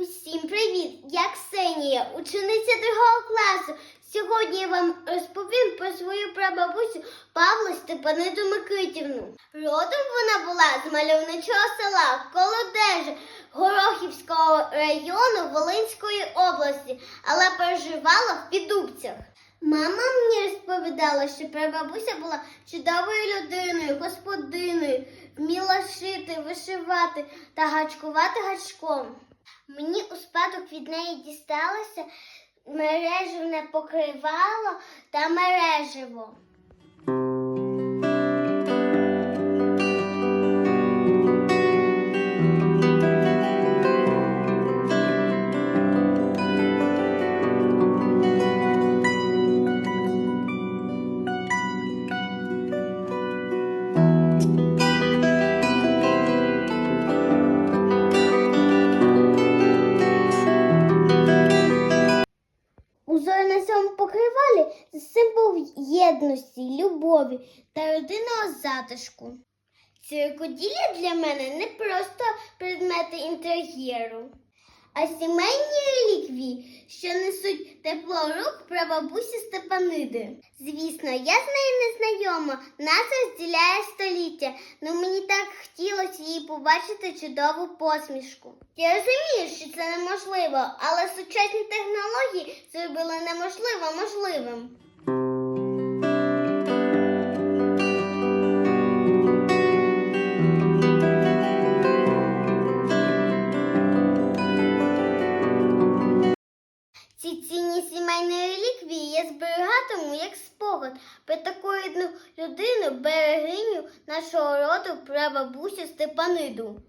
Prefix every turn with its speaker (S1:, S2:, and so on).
S1: Усім привіт! Я Ксенія, учениця другого класу. Сьогодні я вам розповім про свою прабабусю Павлу Степаниду Микитівну. Родом вона була з мальовничого села Колодежа Горохівського району Волинської області, але проживала в Підубцях. Мама мені розповідала, що прабабуся була чудовою людиною, господиною, вміла шити, вишивати та гачкувати гачком. Мені у спадок від неї дісталося мережевне покривало та мереживо. Це символ єдності, любові та родинного затишку. Ці рукоділля для мене не просто предмети інтер'єру, а сімейні реліквії, що несуть тепло рук прабабусі Степаниди. Звісно, я з нею не знайома, нас розділяє століття, але мені так хотілося їй побачити чудову посмішку. Я розумію, що це неможливо, але сучасні технології зробили неможливо можливим. Реліквії я зберігатиму як спогад про таку одну людину, берегиню нашого роду прабабусю Степаниду.